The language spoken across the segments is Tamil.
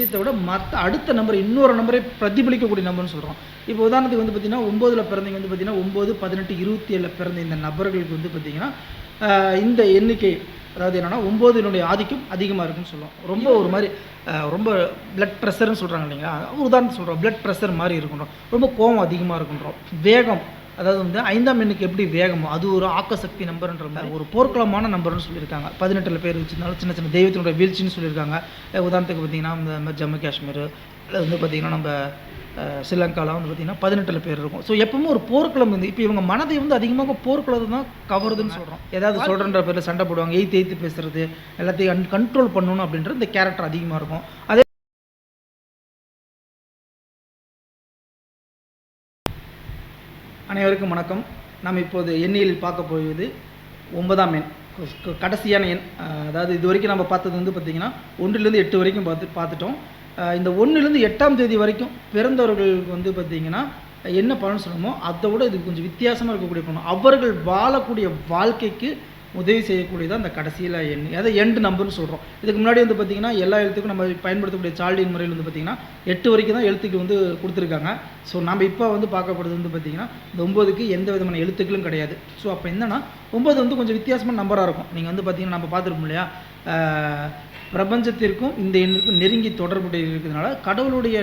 விஷயத்தை விட மற்ற அடுத்த நம்பர் இன்னொரு நம்பரை பிரதிபலிக்கக்கூடிய நம்பர்னு சொல்கிறோம் இப்போ உதாரணத்துக்கு வந்து பார்த்திங்கன்னா ஒம்போதில் பிறந்தவங்க வந்து பார்த்திங்கன்னா ஒம்பது பதினெட்டு இருபத்தி ஏழில் பிறந்த இந்த நபர்களுக்கு வந்து பார்த்திங்கன்னா இந்த எண்ணிக்கை அதாவது என்னென்னா ஒம்போதினுடைய ஆதிக்கம் அதிகமாக இருக்குன்னு சொல்லுவோம் ரொம்ப ஒரு மாதிரி ரொம்ப பிளட் ப்ரெஷர்னு சொல்கிறாங்க இல்லைங்களா? ஒரு உதாரணம் சொல்கிறோம் பிளட் ப்ரெஷர் மாதிரி இருக்குன்றோம் ரொம்ப கோவம் அதிகமாக இருக்குன்றோம் வேகம் அதாவது வந்து ஐந்தாம் எண்ணுக்கு எப்படி வேகமோ அது ஒரு ஆக்கசக்தி நம்பர்ன்ற மாதிரி ஒரு போர்க்களமான நம்பர்னு சொல்லியிருக்காங்க. பதினெட்டில் பேர் வச்சிருந்தாலும் சின்ன சின்ன தெய்வத்தினுடைய வீழ்ச்சின்னு சொல்லியிருக்காங்க. உதாரணத்துக்கு பார்த்தீங்கன்னா இந்த மாதிரி ஜம்மு காஷ்மீர் இல்லை வந்து பார்த்திங்கன்னா நம்ம அஹ், ஸ்ரீலங்காலாம் வந்து பார்த்திங்கன்னா பதினெட்டில் பேர் இருக்கும். ஸோ எப்பவுமே ஒரு போர்க்களம் வந்து இப்போ இவங்க மனதை வந்து அதிகமாக போர்க்களத்தை தான் கவருதுன்னு சொல்கிறோம் ஏதாவது சொல்கிறன்ற பேரில் சண்டை போடுவாங்க எய்த்து எய்த்து பேசுறது எல்லாத்தையும் கண்ட்ரோல் பண்ணணும் அப்படின்ற இந்த கேரக்டர் அதிகமாக இருக்கும். அதே அனைவருக்கும் வணக்கம். நாம் இப்போது எண்ணியலில் பார்க்க போவது ஒன்பதாம் எண். கடைசியான எண் அதாவது இது வரைக்கும் நம்ம பார்த்தது வந்து பார்த்திங்கன்னா ஒன்றுலேருந்து எட்டு வரைக்கும் பார்த்து பார்த்துட்டோம். இந்த ஒன்றுலேருந்து எட்டாம் தேதி வரைக்கும் பிறந்தவர்களுக்கு வந்து பார்த்திங்கன்னா என்ன பலன் சொல்லணுமோ அதை விட இது கொஞ்சம் வித்தியாசமாக இருக்கக்கூடிய பலன். அவர்கள் வாழக்கூடிய வாழ்க்கைக்கு உதவி செய்யக்கூடியதான் அந்த கடைசியில் எண். அதை எண்டு நம்பர்னு சொல்கிறோம் இதுக்கு முன்னாடி வந்து பார்த்திங்கன்னா எல்லா எழுத்துக்கும் நம்ம பயன்படுத்தக்கூடிய சால்டின் முறையில் வந்து பார்த்திங்கன்னா எட்டு வரைக்கும் தான் எழுத்துக்கு வந்து கொடுத்துருக்காங்க. ஸோ நம்ம இப்போ வந்து பார்க்கப்படுறது வந்து பார்த்திங்கன்னா இந்த ஒம்போதுக்கு எந்த விதமான எழுத்துக்களும் கிடையாது. ஸோ அப்போ என்னென்னா ஒம்பது வந்து கொஞ்சம் வித்தியாசமான நம்பராக இருக்கும். நீங்கள் வந்து பார்த்திங்கன்னா நம்ம பார்த்துருப்போம் இல்லையா? பிரபஞ்சத்திற்கும் இந்த எண்ணுக்கும் நெருங்கி தொடர்புடைய இருக்கிறதுனால கடவுளுடைய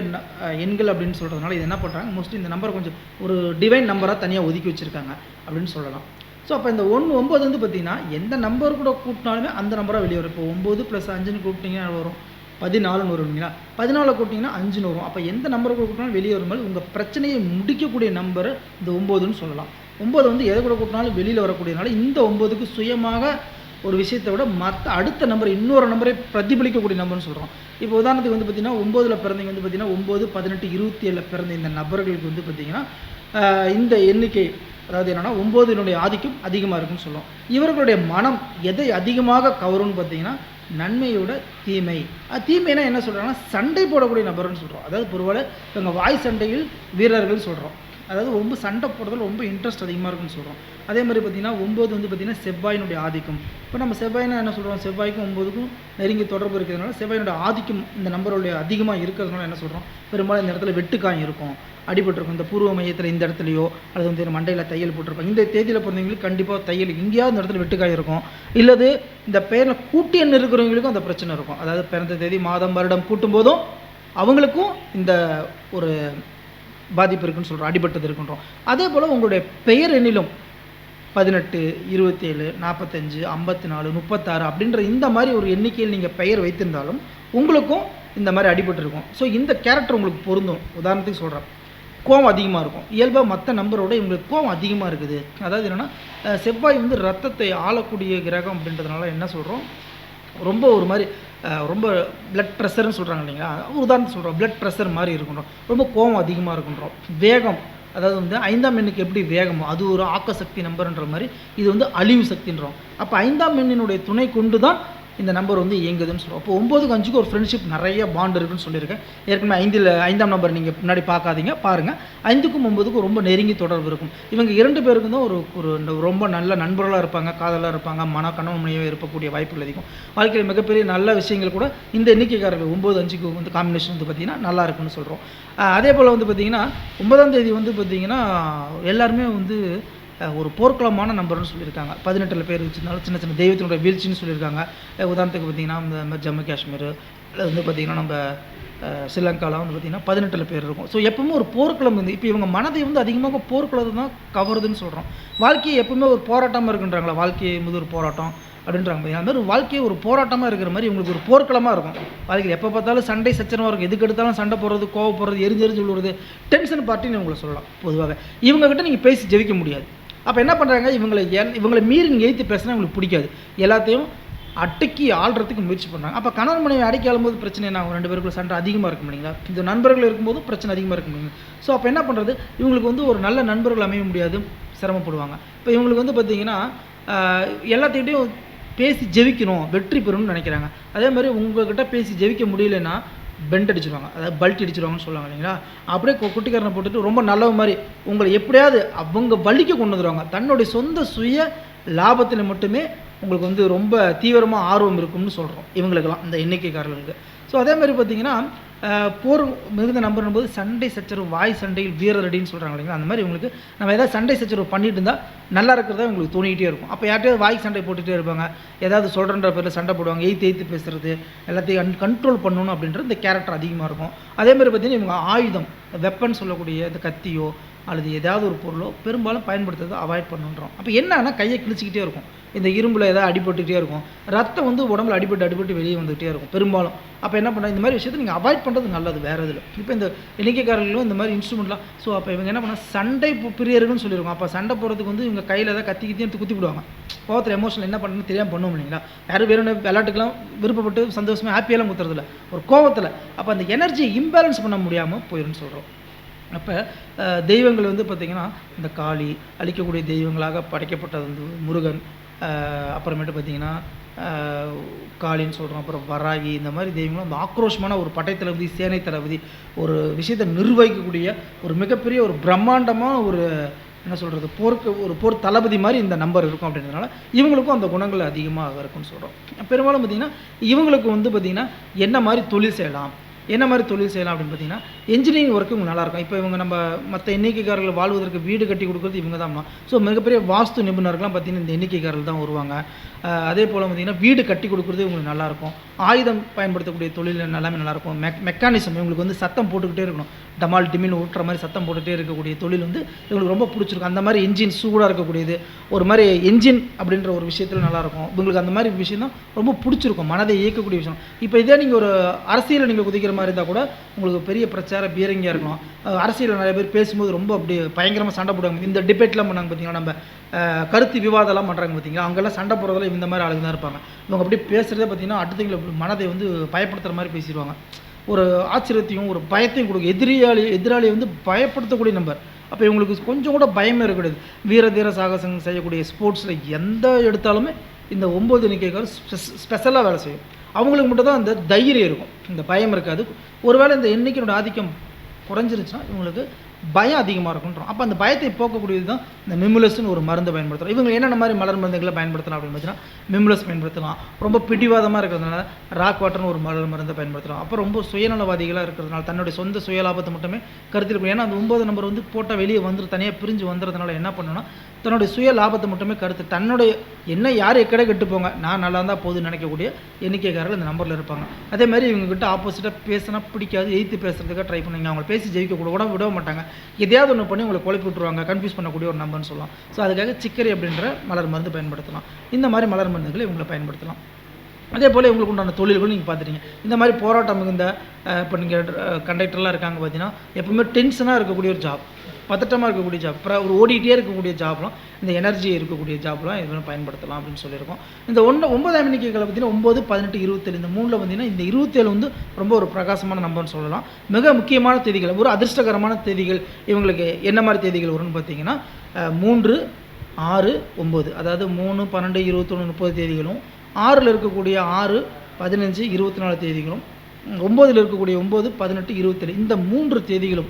எண்கள் அப்படின்னு சொல்கிறதுனால இது என்ன பண்ணுறாங்க மோஸ்ட்லி இந்த நம்பரை கொஞ்சம் ஒரு டிவைன் நம்பராக தனியாக ஒதுக்கி வச்சுருக்காங்க அப்படின்னு சொல்லலாம். ஸோ அப்போ இந்த ஒன்று ஒம்பது வந்து பார்த்தீங்கன்னா எந்த நம்பர் கூட கூட்டினாலுமே அந்த நம்பராக வெளியே வரும். இப்போ ஒம்பது ப்ளஸ் அஞ்சுன்னு கூப்பிட்டீங்கன்னா வரும்? பதினாலுன்னு வரும் இல்லைங்களா? பதினாலு கூட்டிங்கன்னா அஞ்சுன்னு வரும். அப்போ எந்த நம்பர் கூட கூட்டினாலும் வெளியே வரும்போது உங்கள் பிரச்சனையை முடிக்கக்கூடிய நம்பர் இந்த ஒம்போதுன்னு சொல்லலாம். ஒம்பது வந்து எதை கூட கூட்டினாலும் வெளியில் வரக்கூடியதுனால இந்த ஒம்போதுக்கு சுயமாக ஒரு விஷயத்தை விட மற்ற அடுத்த நம்பர் இன்னொரு நம்பரை பிரதிபலிக்கக்கூடிய நம்பர்னு சொல்கிறோம் இப்போ உதாரணத்துக்கு வந்து பார்த்தீங்கன்னா ஒம்போதில் பிறந்தவங்க வந்து பார்த்தீங்கன்னா ஒம்பது பதினெட்டு இருபத்தி ஏழில் பிறந்த இந்த நபர்களுக்கு வந்து பார்த்தீங்கன்னா இந்த எண்ணிக்கை அதாவது என்னென்னா ஒம்போதினுடைய ஆதிக்கம் அதிகமாக இருக்குன்னு சொல்லுவோம் இவர்களுடைய மனம் எதை அதிகமாக கவரும்னு பார்த்தீங்கன்னா நன்மையோட தீமை. தீமைனா என்ன சொல்கிறாங்கன்னா சண்டை போடக்கூடிய நபர்னு சொல்கிறோம் அதாவது பொதுவாக இவங்க வாய் சண்டையில் வீரர்கள் சொல்கிறோம் அதாவது ரொம்ப சண்டை போடுறதுல ரொம்ப இன்ட்ரெஸ்ட் அதிகமாக இருக்குன்னு சொல்கிறோம் அதே மாதிரி பார்த்தீங்கன்னா ஒம்பது வந்து பார்த்திங்கன்னா செவ்வாயினுடைய ஆதிக்கம். இப்போ நம்ம செவ்வாய்னா என்ன சொல்கிறோம் செவ்வாய்க்கும் ஒம்பதுக்கும் நெருங்கி தொடர்பு இருக்கிறதுனால செவ்வாயினுடைய ஆதிக்கம் இந்த நம்பருடைய அதிகமாக இருக்கிறதுனால என்ன சொல்கிறோம் பெரும்பாலும் இந்த இடத்துல வெட்டுக்காயம் இருக்கும். அடிபட்டிருக்கும். இந்த பூர்வ மையத்தில் இந்த இடத்துலையோ அல்லது வந்து மண்டையில் தையல் போட்டிருப்பாங்க. இந்த தேதியில் பிறந்தவங்களுக்கு கண்டிப்பாக தையல் எங்கேயாவது இந்த இடத்துல வெட்டுக்காய் இருக்கும். இல்லது இந்த பெயரில் கூட்டி எண்ணு இருக்கிறவங்களுக்கும் அந்த பிரச்சனை இருக்கும். அதாவது பிறந்த தேதி மாதம் வருடம் கூட்டும் போதும் அவங்களுக்கும் இந்த ஒரு பாதிப்பு இருக்குன்னு சொல்கிறோம் அடிபட்டது இருக்குன்றோம். அதே போல் உங்களுடைய பெயர் எண்ணிலும் பதினெட்டு இருபத்தேழு நாற்பத்தஞ்சு ஐம்பத்தி நாலு முப்பத்தாறு அப்படின்ற இந்த மாதிரி ஒரு எண்ணிக்கையில் நீங்கள் பெயர் வைத்திருந்தாலும் உங்களுக்கும் இந்த மாதிரி அடிபட்டிருக்கும் ஸோ இந்த கேரக்டர் உங்களுக்கு பொருந்தும். உதாரணத்துக்கு சொல்கிறேன் கோவம் அதிகமாக இருக்கும். இயல்பாக மற்ற நம்பரோட இவங்களுக்கு கோவம் அதிகமாக இருக்குது. அதாவது என்னென்னா செவ்வாய் வந்து ரத்தத்தை ஆளக்கூடிய கிரகம் அப்படின்றதுனால என்ன சொல்கிறோம் ரொம்ப ஒரு மாதிரி ரொம்ப பிளட் ப்ரெஷர்னு சொல்கிறாங்க இல்லைங்களா? உதாரணம் சொல்கிறோம் பிளட் ப்ரெஷர் மாதிரி இருக்குன்றோம். ரொம்ப கோவம் அதிகமாக இருக்குன்றோம். வேகம் அதாவது வந்து ஐந்தாம் எண்ணுக்கு எப்படி வேகமோ அது ஒரு ஆக்கசக்தி நம்பர்ன்ற மாதிரி இது வந்து அழிவு சக்தின்றோம். அப்போ ஐந்தாம் எண்ணினுடைய துணை கொண்டு தான் இந்த நம்பர் வந்து இயங்குதுன்னு சொல்லுவோம். அப்போ ஒம்போதுக்கு அஞ்சுக்கு ஒரு ஃப்ரெண்ட்ஷிப் நிறைய பாண்ட் இருக்குன்னு சொல்லியிருக்கேன். ஏற்கனவே ஐந்தில் ஐந்தாம் நம்பர் நீங்கள் முன்னாடி பார்க்காதீங்க பாருங்கள் ஐந்துக்கும் ஒம்பதுக்கும் ரொம்ப நெருங்கி தொடர்பு இருக்கும். இவங்க இரண்டு பேருக்கும் தான் ஒரு ஒரு ரொம்ப நல்ல நண்பர்களாக இருப்பாங்க காதலாக இருப்பாங்க மன கணவன் இருக்கக்கூடிய வாய்ப்புகள் அதிகம். வாழ்க்கையில் மிகப்பெரிய நல்ல விஷயங்கள் கூட இந்த எண்ணிக்கைக்காரர்கள் ஒம்பது அஞ்சுக்கு வந்து காம்பினேஷன் வந்து பார்த்திங்கன்னா நல்லா இருக்குன்னு சொல்கிறோம் அதே போல் வந்து பார்த்திங்கன்னா ஒன்பதாம் தேதி வந்து பார்த்திங்கன்னா எல்லாருமே வந்து ஒரு போர்க்களமான நம்பர்னு சொல்லியிருக்காங்க. பதினெட்டில் பேர் வச்சிருந்தாலும் சின்ன சின்ன தெய்வத்தினுடைய வீழ்ச்சின்னு சொல்லியிருக்காங்க. உதாரணத்துக்கு பார்த்திங்கன்னா இந்த மாதிரி ஜம்மு காஷ்மீர் இல்லை வந்து பார்த்திங்கன்னா நம்ம அஹ், ஸ்ரீலங்காலாம் வந்து பார்த்திங்கன்னா பதினெட்டில் பேர் இருக்கும். ஸோ எப்பவுமே ஒரு போர்க்குளம் வந்து இப்போ இவங்க மனதை வந்து அதிகமாக போர்க்குளம் தான் கவருதுன்னு சொல்கிறோம் வாழ்க்கையை எப்பவுமே ஒரு போராட்டமாக இருக்குன்றாங்களா? வாழ்க்கையை வந்து ஒரு போராட்டம் அப்படின்றாங்க பாத்தீங்களா? அந்த மாதிரி வாழ்க்கையை ஒரு போராட்டமாக இருக்கிற மாதிரி இவங்களுக்கு ஒரு போர்க்களமாக இருக்கும். வாழ்க்கையில் எப்போ பார்த்தாலும் சண்டை சச்சரவாக இருக்கும். எதுக்கு எடுத்தாலும் சண்டை போடுறது கோவப்படுறது எரிஞ்சு எரிஞ்சு விழுறது டென்ஷன் பார்ட்டின்னு உங்களை சொல்லலாம் பொதுவாக இவங்ககிட்ட நீங்கள் பேசி ஜெயிக்க முடியாது. அப்போ என்ன பண்ணுறாங்க இவங்களை எல் இவங்களை மீறி நீங்கள் எழுத்து பேசினா உங்களுக்கு பிடிக்காது. எல்லாத்தையும் அடக்கி ஆள்றதுக்கு முயற்சி பண்ணுறாங்க அப்போ கணவன் மனைவி அடக்கி ஆளும்போது பிரச்சனை என்ன ஆகும்? ரெண்டு பேருக்குள்ள சண்டை அதிகமாக இருக்கும் இல்லைங்களா? இந்த நண்பர்கள் இருக்கும்போது பிரச்சனை அதிகமாக இருக்கும் முடியுங்க ஸோ அப்போ என்ன பண்ணுறது இவங்களுக்கு வந்து ஒரு நல்ல நண்பர்கள் அமைய முடியாது. சிரமப்படுவாங்க. இப்போ இவங்களுக்கு வந்து பார்த்தீங்கன்னா ஆஹ், எல்லாத்துக்கிட்டையும் பேசி ஜெயிக்கணும் வெற்றி பெறணும்னு நினைக்கிறாங்க. அதே மாதிரி உங்கள்கிட்ட பேசி ஜெயிக்க முடியலன்னா பெண்ட் அடிச்சிருவாங்க. அதாவது பல்ட் அடிச்சிருவாங்கன்னு சொல்லுவாங்க இல்லைங்களா? அப்படியே கு- குட்டிக்காரனை போட்டுட்டு ரொம்ப நல்ல மாதிரி உங்களை எப்படியாவது அவங்க வழிக்கு கொண்டு வந்துடுவாங்க தன்னுடைய சொந்த சுய லாபத்தில் மட்டுமே உங்களுக்கு வந்து ரொம்ப தீவிரமாக ஆர்வம் இருக்கும்னு சொல்கிறோம் இவங்களுக்கெல்லாம் இந்த எண்ணிக்கைக்காரர்களுக்கு. ஸோ அதே மாதிரி பார்த்தீங்கன்னா போர் மிகுந்த நம்பர் போது சண்டை சச்சரவு வாய் சண்டையில் வீரர் அப்படின்னு சொல்கிறாங்க இல்லைங்களா? அந்த மாதிரி உங்களுக்கு நம்ம ஏதாவது சண்டை சச்சரவு பண்ணிட்டு இருந்தால் நல்லா இருக்கிறதா உங்களுக்கு தோணிக்கிட்டே இருக்கும். அப்போ யார்ட்டையாவது வாய் சண்டை போட்டுகிட்டே இருப்பாங்க. ஏதாவது சொல்கிறன்ற பேரில் சண்டை போடுவாங்க. எய்த்து எய்த்து பேசுறது எல்லாத்தையும் அன் கண்ட்ரோல் பண்ணணும் அப்படின்ற இந்த கேரக்டர் அதிகமாக இருக்கும். அதே மாதிரி பார்த்தீங்கன்னா இவங்க ஆயுதம் வெப்பன் சொல்லக்கூடிய இந்த கத்தியோ அல்லது ஏதாவது ஒரு பொருளோ பெரும்பாலும் பயன்படுத்துறதை அவாய்ட் பண்ணுன்றோம். அப்போ என்னன்னா கையை கிழிச்சிக்கிட்டே இருக்கும். இந்த இரும்பில் ஏதாவது அடிபட்டுக்கிட்டே இருக்கும். ரத்தம் வந்து உடம்புல அடிபட்டு அடிபட்டு வெளியே வந்துகிட்டே இருக்கும் பெரும்பாலும். அப்போ என்ன பண்ண இந்த மாதிரி விஷயத்தை நீங்கள் அவாய்ட் பண்ணுறது நல்லது வேறு இதில் இப்போ இந்த எண்ணிக்கைக்காரர்களும் இந்த மாதிரி இன்ஸ்ட்ருமெண்ட்லாம் ஸோ அப்போ இவங்க என்ன பண்ணால் சண்டை பிரியர்கள்னு சொல்லியிருக்கோம் அப்போ சண்டை போகிறதுக்கு வந்து இவங்க கையில் ஏதாவது கத்தி கத்தி எடுத்து குத்தி விடுவாங்க கோவத்தில் எமோஷனல் என்ன பண்ணணும்னு தெரியாமல் பண்ணுவோம் இல்லைங்களா? யாரும் வேறு விளையாட்டுக்கெல்லாம் விருப்பப்பட்டு சந்தோஷமாக ஹாப்பியெல்லாம் குத்துறதில்ல. ஒரு கோவத்தில். அப்போ அந்த எனர்ஜியை இம்பேலன்ஸ் பண்ண முடியாமல் போயிடும்னு சொல்கிறோம் அப்போ தெய்வங்கள் வந்து பார்த்திங்கன்னா இந்த காளி அழிக்கக்கூடிய தெய்வங்களாக படைக்கப்பட்டது வந்து முருகன். அப்புறமேட்டு பார்த்திங்கன்னா காளின்னு சொல்கிறோம் அப்புறம் வராகி இந்த மாதிரி தெய்வங்களும் அந்த ஆக்ரோஷமான ஒரு படை தளபதி சேனை தளபதி ஒரு விஷயத்தை நிர்வகிக்கக்கூடிய ஒரு மிகப்பெரிய ஒரு பிரம்மாண்டமான ஒரு என்ன சொல்கிறது போருக்கு ஒரு போர் தளபதி மாதிரி இந்த நம்பர் இருக்கும் அப்படின்றதுனால இவங்களுக்கும் அந்த குணங்கள் அதிகமாக இருக்கும்னு சொல்கிறோம் பெரும்பாலும் பார்த்திங்கன்னா இவங்களுக்கு வந்து பார்த்திங்கன்னா என்ன மாதிரி தொழில் செய்யலாம்? என்ன மாதிரி தொழில் செய்யலாம் அப்படின்னு பார்த்தீங்கன்னா இன்ஜினியரிங் ஒர்க்கு இவங்க நல்லாயிருக்கும் இப்போ இவங்க நம்ம மற்ற எண்ணிக்கைக்காரர்கள் வாழ்வதற்கு வீடு கட்டி கொடுக்குறது இவங்க தான் ஸோ மிகப்பெரிய வாஸ்து நிபுணர்கள்லாம் பார்த்தீங்கன்னா இந்த எண்ணிக்கைக்காரர்கள் தான் வருவாங்க. அதே போல் பார்த்தீங்கன்னா வீடு கட்டி கொடுக்குறது இவங்களுக்கு நல்லாயிருக்கும் ஆயுதம் பயன்படுத்தக்கூடிய தொழில் எல்லாமே நல்லாயிருக்கும் மெக் மெக்கானிசம் இவங்களுக்கு வந்து சத்தம் போட்டுக்கிட்டே இருக்கணும். டமால் டிமின் ஊட்டுற மாதிரி சத்தம் போட்டுகிட்டே இருக்கக்கூடிய தொழில் வந்து இவங்களுக்கு ரொம்ப பிடிச்சிருக்கும். அந்த மாதிரி என்ஜின் சூடாக இருக்கக்கூடியது. ஒரு மாதிரி என்ஜின் அப்படின்ற ஒரு விஷயத்தில் நல்லாயிருக்கும். இவங்களுக்கு அந்த மாதிரி விஷயம் தான் ரொம்ப பிடிச்சிருக்கும். மனதை இயக்கக்கூடிய விஷயம். இப்போ இதே நீங்கள் ஒரு அரசியலில் நீங்கள் குதிக்கிற மாதிரி இருந்தால் கூட உங்களுக்கு பெரிய பிரச்சார பீரங்கியாக இருக்கணும் அரசியலில் நிறைய பேர் பேசும்போது ரொம்ப அப்படியே பயங்கரமாக சண்டை போடுவாங்க. இந்த டிபேட்லாம் பண்ணாங்க பார்த்தீங்கன்னா நம்ம கருத்து விவாதம்லாம் பண்ணுறாங்க பார்த்தீங்களா அங்கெல்லாம் சண்டை போடுறதுல இந்த மாதிரி ஆளுங்க தான் இருப்பாங்க. இவங்க அப்படி பேசுகிறதே பார்த்தீங்கன்னா அடுத்தவங்களை மனதை வந்து பயப்படுத்துகிற மாதிரி பேசிடுவாங்க. ஒரு ஆச்சரியத்தையும் ஒரு பயத்தையும் கொடுக்கும். எதிரியாளி எதிராளியை வந்து பயப்படுத்தக்கூடிய நம்பர் அப்போ இவங்களுக்கு கொஞ்சம் கூட பயமே இருக்கக்கூடாது. வீர தீர சாகசம் செய்யக்கூடிய ஸ்போர்ட்ஸில் எந்த எடுத்தாலுமே இந்த ஒம்பது எண்ணிக்கைக்கார ஸ்பெஷலாக வேலை செய்யும். அவங்களுக்கு மட்டும் தான் அந்த தைரியம் இருக்கும். இந்த பயம் இருக்காது. ஒருவேளை இந்த எண்ணிக்கையோட ஆதிக்கம் குறைஞ்சிருச்சுன்னா இவங்களுக்கு பயம் அதிகமாக இருக்குன்றோம். அப்போ அந்த பயத்தை போக்கக்கூடியது தான் இந்த மிமுலஸ்னு ஒரு மருந்து பயன்படுத்துகிறோம் இவங்க என்னென்ன மாதிரி மலர் மருந்துகளை பயன்படுத்தலாம் அப்படின்னு பார்த்தீங்கன்னா மிமுலஸ் பயன்படுத்தலாம். ரொம்ப பிடிவாதமாக இருக்கிறதுனால ராக் வாட்டர்னு ஒரு மலர் மருந்தை பயன்படுத்தலாம். அப்போ ரொம்ப சுயநலவாதிகளாக இருக்கிறதுனால தன்னுடைய சொந்த சுயலாபத்தை மட்டுமே கருத்தில் ஏன்னா அந்த ஒம்பது நம்பர் வந்து போட்டால் வெளியே வந்துரு தனியாக பிரிஞ்சு வந்துறதுனால என்ன பண்ணணும்னா தன்னுடைய சுய லாபத்தை மட்டுமே கருத்து தன்னுடைய என்ன யார் எக்கடை கெட்டு போங்க நான் நல்லா இருந்தால் போதும் நினைக்கக்கூடிய எண்ணிக்கைக்காரர்கள் இந்த நம்பரில் இருப்பாங்க. அதே மாதிரி இவங்க ஆப்போசிட்டாக பேசினா பிடிக்காது எய்த்து பேசுறதுக்காக ட்ரை பண்ணுங்க அவங்க பேசி ஜெயிக்க கூட கூட விட மாட்டாங்க. எதையாவது ஒன்று பண்ணி உங்களை குழப்பி விட்ருவாங்க கன்ஃபியூஸ் பண்ணக்கூடிய ஒரு நம்பர்னு சொல்லலாம். ஸோ அதுக்காக சிக்கரி அப்படின்ற மலர் மருந்து பயன்படுத்தலாம். இந்த மாதிரி மலர் மருந்துகளை இவங்களை பயன்படுத்தலாம். அதே போல் இவங்களுக்கு உண்டான தொழில்களும் நீங்கள் பார்த்துட்டீங்க. இந்த மாதிரி போராட்டம் மிகுந்த இப்போ நீங்கள் கண்டக்டர்லாம் இருக்காங்க பார்த்தீங்கன்னா எப்பவுமே டென்ஷனாக இருக்கக்கூடிய ஒரு ஜாப் பதட்டமாக இருக்கக்கூடிய ஜாப் அப்புறம் ஒரு ஓடிட்டே இருக்கக்கூடிய ஜாப்லாம் இந்த எனர்ஜி இருக்கக்கூடிய ஜாப்லாம் இதெல்லாம் பயன்படுத்தலாம் அப்படின்னு சொல்லியிருக்கோம். இந்த ஒன்று ஒன்பதாம் எண்ணிக்கைகளை பார்த்தீங்கன்னா ஒம்பது பதினெட்டு இருபத்தேழு இந்த மூணில் பார்த்தீங்கன்னா இந்த இருபத்தேழு வந்து ரொம்ப ஒரு பிரகாசமான நம்பர்னு சொல்லலாம். மிக முக்கியமான தேதிகள் ஒரு அதிர்ஷ்டகரமான தேதிகள் இவங்களுக்கு என்ன மாதிரி தேதிகள் வரும்னு பார்த்தீங்கன்னா மூன்று ஆறு ஒம்பது அதாவது மூணு பன்னெண்டு இருபத்தொன்று முப்பது தேதிகளும் ஆறில் இருக்கக்கூடிய ஆறு பதினஞ்சு இருபத்தி நாலு தேதிகளும் ஒம்போதில் இருக்கக்கூடிய ஒம்பது பதினெட்டு இருபத்தேழு இந்த மூன்று தேதிகளும்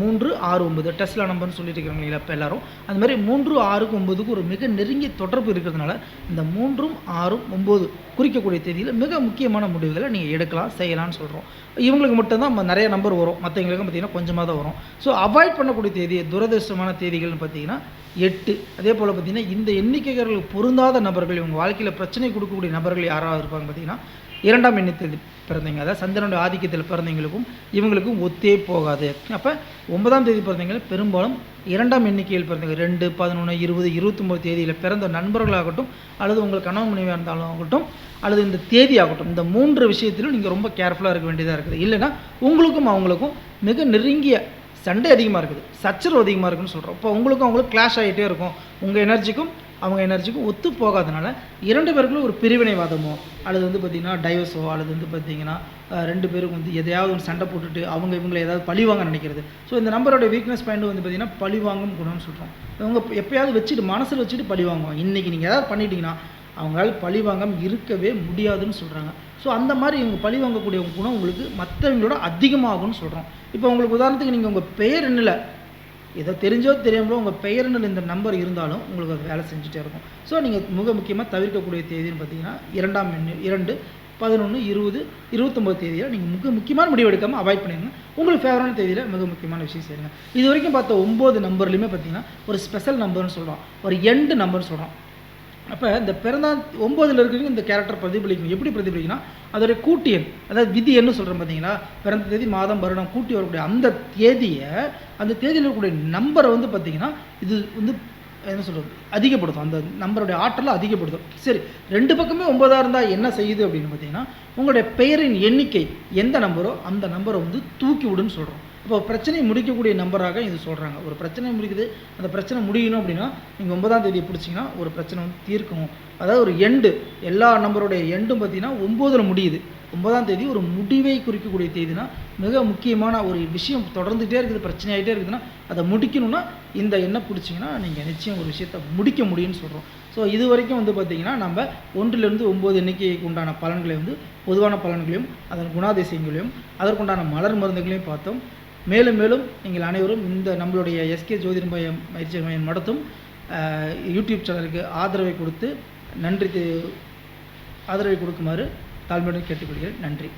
மூன்று ஆறு ஒம்பது டெஸ்லா நம்பர்னு சொல்லிட்டு இருக்கிறாங்க இப்போ எல்லாரும். அந்த மாதிரி மூன்று ஆறுக்கு ஒம்பதுக்கு ஒரு மிக நெருங்கிய தொடர்பு இருக்கிறதுனால இந்த மூன்றும் ஆறும் ஒம்பது குறிக்கக்கூடிய தேதியில் மிக முக்கியமான முடிவுகளை நீங்கள் எடுக்கலாம் செய்யலாம்னு சொல்கிறோம் இவங்களுக்கு மட்டும்தான் நிறைய நம்பர் வரும். மற்றவங்களுக்கு பார்த்தீங்கன்னா கொஞ்சமாக தான் வரும். ஸோ அவாய்ட் பண்ணக்கூடிய தேதி துரதிருஷ்டமான தேதிகள்னு பார்த்தீங்கன்னா எட்டு. அதே போல் பார்த்திங்கன்னா இந்த எண்ணிக்கைகளுக்கு பொருந்தாத நபர்கள் இவங்க வாழ்க்கையில் பிரச்சனை கொடுக்கக்கூடிய நபர்கள் யாராவது இருப்பாங்க பார்த்தீங்கன்னா இரண்டாம் எண்ணிக்கையில் பிறந்தவங்க அதாவது சந்திரனுடைய ஆதிக்கத்தில் பிறந்தவங்களுக்கும் இவங்களுக்கும் ஒத்தே போகாது. அப்போ ஒன்பதாம் தேதி பிறந்தவங்க பெரும்பாலும் இரண்டாம் எண்ணிக்கையில் பிறந்தவங்க ரெண்டு பதினொன்று இருபது இருபத்தொம்போது தேதியில் பிறந்த நண்பர்களாகட்டும் அல்லது உங்கள் கணவன் மனைவியாக இருந்தாலும் ஆகட்டும் அல்லது இந்த தேதி ஆகட்டும் இந்த மூன்று விஷயத்திலும் நீங்கள் ரொம்ப கேர்ஃபுல்லாக இருக்க வேண்டியதாக இருக்குது. இல்லைன்னா உங்களுக்கும் அவங்களுக்கும் மிக நெருங்கிய சண்டை அதிகமாக இருக்குது சச்சரவு அதிகமாக இருக்குன்னு சொல்கிறோம் இப்போ உங்களுக்கும் அவங்களுக்கும் கிளாஷ் ஆகிட்டே இருக்கும். உங்கள் எனர்ஜிக்கும் அவங்க எனர்ஜிக்கும் ஒத்து போகாதனால இரண்டு பேருக்குள்ள ஒரு பிரிவினைவாதமோ அல்லது வந்து பார்த்திங்கன்னா டைவர்ஸோ அல்லது வந்து பார்த்திங்கன்னா ரெண்டு பேருக்கும் வந்து எதையாவது ஒரு சண்டை போட்டுட்டு அவங்க இவங்களை ஏதாவது பழிவாங்க நினைக்கிறது. ஸோ இந்த நம்பரோட வீக்னஸ் பாயிண்ட் வந்து பார்த்திங்கன்னா பழிவாங்கும் குணம்னு சொல்கிறோம் இவங்க எப்பயாவது வச்சுட்டு மனசில் வச்சுட்டு பழி வாங்குவோம் இன்றைக்கி நீங்கள் ஏதாவது பண்ணிட்டீங்கன்னா அவங்களால் பழிவாங்காமல் இருக்கவே முடியாதுன்னு சொல்கிறாங்க ஸோ அந்த மாதிரி இவங்க பழி வாங்கக்கூடிய குணம் உங்களுக்கு மற்றவங்களோட அதிகமாகும்னு சொல்கிறோம் இப்போ உங்களுக்கு உதாரணத்துக்கு நீங்கள் உங்கள் பெயர் என்னில் ஏதோ தெரிஞ்சோ தெரியாமலோ உங்கள் பெயர்னு இந்த நம்பர் இருந்தாலும் உங்களுக்கு அது வேலை செஞ்சுட்டே இருக்கும். ஸோ நீங்கள் மிக முக்கியமாக தவிர்க்கக்கூடிய தேதின்னு பார்த்தீங்கன்னா இரண்டாம் எண்ணு இரண்டு பதினொன்று இருபது இருபத்தொம்பது தேதியில் நீங்கள் மிக முக்கியமான முடிவு எடுக்காமல் அவாய்ட் பண்ணிடுங்க. உங்களுக்கு ஃபேவரான தேதியில் மிக முக்கியமான விஷயம் செய்யுங்க. இது வரைக்கும் பார்த்த ஒம்பது நம்பர்லையுமே பார்த்தீங்கன்னா ஒரு ஸ்பெஷல் நம்பர்னு சொல்கிறோம் ஒரு எண்டு நம்பர்னு சொல்கிறோம் அப்போ இந்த பிறந்தா ஒம்பதில் இருக்கிறவங்க இந்த கேரக்டர் பிரதிபலிக்கணும். எப்படி பிரதிபலிக்குன்னா அதோடைய கூட்டியன் எண் அதாவது விதி என்ன சொல்கிறோம் பார்த்தீங்களா பிறந்த தேதி மாதம் வருடம் கூட்டி வரக்கூடிய அந்த தேதியை அந்த தேதியில் இருக்கக்கூடிய நம்பரை வந்து பார்த்தீங்கன்னா இது வந்து என்ன சொல்கிறது அதிகப்படுத்தும். அந்த நம்பருடைய ஆற்றலை அதிகப்படுத்தும். சரி ரெண்டு பக்கமே ஒன்பதாக இருந்தால் என்ன செய்யுது அப்படின்னு பார்த்தீங்கன்னா உங்களுடைய பெயரின் எண்ணிக்கை எந்த நம்பரோ அந்த நம்பரை வந்து தூக்கி விடுன்னு சொல்கிறோம் இப்போ பிரச்சனையை முடிக்கக்கூடிய நம்பராக இது சொல்கிறாங்க ஒரு பிரச்சனை முடிக்குது அந்த பிரச்சனை முடியணும் அப்படின்னா நீங்கள் ஒன்பதாம் தேதியை பிடிச்சிங்கன்னா ஒரு பிரச்சனை வந்து தீர்க்கும் அதாவது ஒரு எண்டு எல்லா நம்பருடைய எண்டும் பார்த்தீங்கன்னா ஒம்போதில் முடியுது. ஒன்பதாம் தேதி ஒரு முடிவை குறிக்கக்கூடிய தேதினா மிக முக்கியமான ஒரு விஷயம் தொடர்ந்துகிட்டே இருக்குது பிரச்சனையாகிட்டே இருக்குதுன்னா அதை முடிக்கணும்னா இந்த எண்ணெய் பிடிச்சிங்கன்னா நீங்கள் நிச்சயம் ஒரு விஷயத்தை முடிக்க முடியும்னு சொல்கிறோம் ஸோ இது வரைக்கும் வந்து பார்த்திங்கன்னா நம்ம ஒன்றிலிருந்து ஒம்பது எண்ணிக்கைக்கு உண்டான பலன்களை வந்து பொதுவான பலன்களையும் அதன் குணாதிசயங்களையும் அதற்குண்டான மலர் மருந்துகளையும் பார்த்தோம். மேலும் மேலும் நீங்கள் அனைவரும் இந்த நம்மளுடைய எஸ்கே ஜோதிட மையம் பயிற்சி மையம் நடத்தும் யூடியூப் சேனலுக்கு ஆதரவை கொடுத்து நன்றி ஆதரவை கொடுக்குமாறு தாழ்மையுடன் கேட்டுக்கொள்கிறேன். நன்றி.